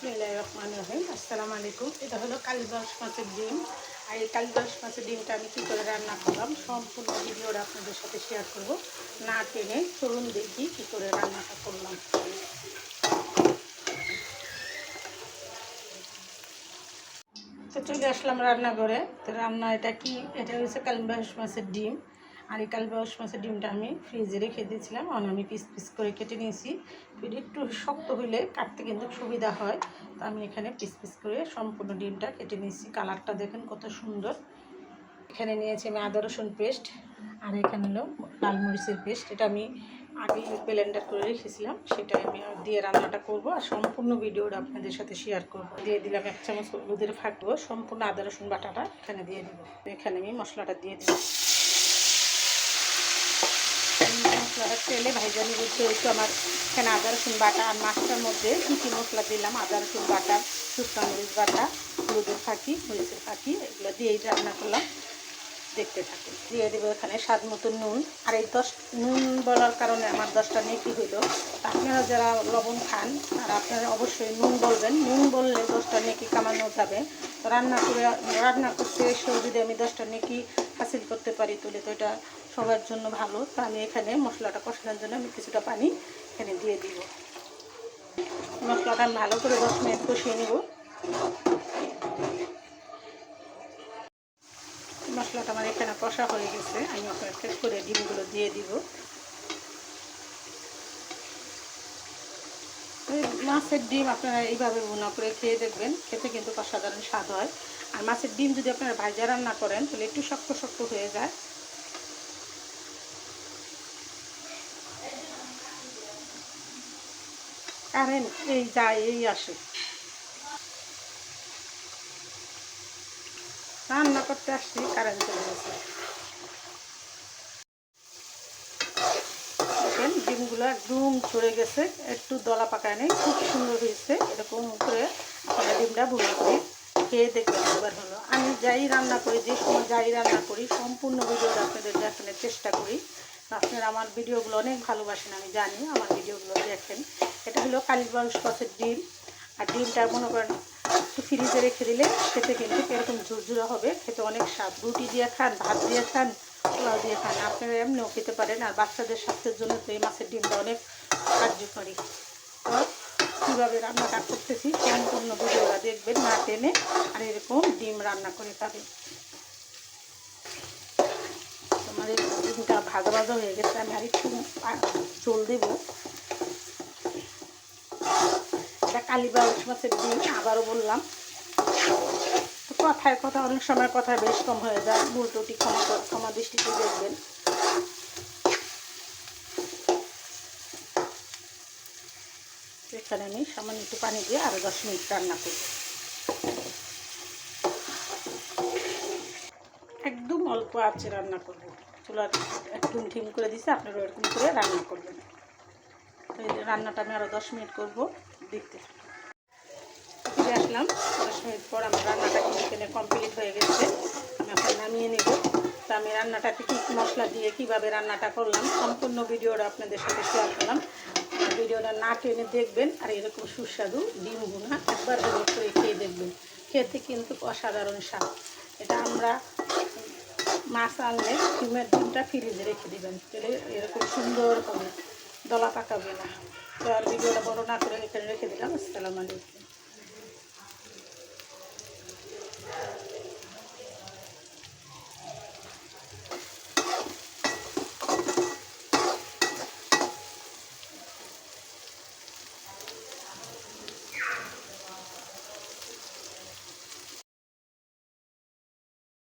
বিসমিল্লাহির রহমানির রহিম। আসসালামু আলাইকুম এটা হলো কালিবাস মাছের ডিম। আর এই কালিবাস মাছের ডিমটা আমি কী করে রান্না করলাম, সম্পূর্ণ ভিডিওটা আপনাদের সাথে শেয়ার করব। না টেনে চলুন দেখি কী করে রান্নাটা করলাম। তো চলে আসলাম রান্নাঘরে। তো রান্না এটা কি? এটা হচ্ছে কালিবাস মাছের ডিম। আর এই কালিবাস মাছের ডিমটা আমি ফ্রিজে রেখে দিয়েছিলাম। আর আমি পিস পিস করে কেটে নিয়েছি। একটু শক্ত হইলে কাটতে কিন্তু সুবিধা হয়। তো আমি এখানে পিস পিস করে সম্পূর্ণ ডিমটা কেটে নিয়েছি। কালারটা দেখেন কত সুন্দর। এখানে নিয়েছি আমি আদা, রসুন পেস্ট। আর এখানে হলো লাল মরিচের পেস্ট। এটা আমি আগে ব্লেন্ডার করে রেখেছিলাম। সেটা আমি দিয়ে রান্নাটা করব। আর সম্পূর্ণ ভিডিওটা আপনাদের সাথে শেয়ার করব। দিয়ে দিলাম এক চামচ হলুদের ফাটবো। সম্পূর্ণ আদা, রসুন বাটাটা এখানে দিয়ে দিব। এখানে আমি মশলাটা দিয়ে দিব মশলাটা তেলে ভাইজা নিব যেহেতু আমার এখানে আদা রসুন বাটা আর মাছটার মধ্যে কী কী মশলা দিলাম, আদা রসুন বাটা, শুকনো মরিচ বাটা, হলুদের ফাঁকি, মরিচের ফাঁকি, এগুলো দিয়েই রান্না করলাম। দেখতে থাকুন। দিয়ে দেবো এখানে স্বাদ মতো নুন। আর এই দশ, নুন বলার কারণে আমার দশটা নেকি হইল। আপনারা যারা লবণ খান আর আপনারা অবশ্যই নুন বলবেন। নুন বললে দশটা নেকি কামানো যাবে। রান্না করে, রান্না করতে এসেও যদি আমি দশটা নেকি হাসিল করতে পারি তুলে, তো এটা সবার জন্য ভালো। তো আমি এখানে মশলাটা কষানোর জন্য আমি কিছুটা পানি এখানে দিয়ে দিব। মশলাটা ভালো করে দশ মিনিট কষিয়ে নিব। মশলাটা আমার এখানে কষা হয়ে গেছে। আমি অপেক্ষা করে ডিমগুলো দিয়ে দিব এই মাছের ডিম আপনারা এইভাবে বোনা করে খেয়ে দেখবেন। খেতে কিন্তু অসাধারণ স্বাদ হয়। আর মাছের ডিম যদি আপনারা ভাজা রান্না করেন, তাহলে একটু শক্ত শক্ত হয়ে যায়। কারেন্ট এই যায়, এই আসে। রান্না করতে আসছি কারেন্ট চলে গেছে। দেখেন, ডিমগুলো একদম চড়ে গেছে, একটু দলা পাকায় নেই, খুব সুন্দর হয়েছে। এরকম করে আপনারা ডিমটা ভুলে খেয়ে দেখবেন একবার হলো। আমি যাই রান্না করি, যে সময় যাই রান্না করি, সম্পূর্ণ ভিডিওটা আপনাদের দেখানোর চেষ্টা করি। আপনারা আমার ভিডিওগুলো অনেক ভালোবাসেন, আমি জানি আমার ভিডিওগুলো দেখেন। এটা হলো কালীবাউস গাছের ডিম। আর ডিমটা মনে করেন একটু ফ্রিজে রেখে দিলে খেতে কিন্তু এরকম ঝুরঝুরা হবে, খেতে অনেক স্বাদ। রুটি দিয়ে খান, ভাত দিয়ে খান পোলাও দিয়ে খান। আপনারা এমনিও খেতে পারেন, আর বাচ্চাদের স্বাস্থ্যের জন্য তো এই মাছের ডিমটা অনেক কার্যকরী। তো কীভাবে রান্নাটা করতেছি সম্পূর্ণ ভিডিওটা দেখবেন, না টেনে আর এরকম ডিম রান্না করে খাবেন। এই ডিমটা ভাজা ভাজা হয়ে গেছে, আমি আর একটু চল দেবো। এটা কালীবাউস মাছের ডিম, আবারও বললাম। কথায় কথা, অনেক সময় কথা বেশ কম হয়ে যায়। ভুল টুটি ক্ষমা ক্ষমা দৃষ্টিতে দেখবেন। এখানে আমি সামান্য একটু পানি দিয়ে আরও দশ মিনিট রান্না করব। একদম অল্প আছে রান্না করব। চুলার একদম ঠিম করে দিছে, আপনারা এরকম করে রান্না করবেন। রান্নাটা আমি আরও দশ মিনিট করব। দেখতে ফিরে আসলাম। দশ মিনিট পর আমার রান্নাটা এখানে কমপ্লিট হয়ে গেছে। আমি এখন নামিয়ে নেব। তা আমি রান্নাটাতে কী মশলা দিয়ে কীভাবে রান্নাটা করলাম, সম্পূর্ণ ভিডিওটা আপনাদের সাথে শেয়ার করলাম। ভিডিওটা না টেনে দেখবেন, আর এরকম সুস্বাদু ডিম ভুনা একবার হলেও করে খেয়ে দেখবেন। খেতে কিন্তু অসাধারণ স্বাদ। এটা আমরা মাছ আনলে ডিমের ডিমটা ফ্রিজে রেখে দেবেন, তাহলে এরকম সুন্দর হবে, দলা পাকাবে না। তো আর ভিডিওটা বড় না করে এখানে রেখে দিলাম। আসসালামু আলাইকুম।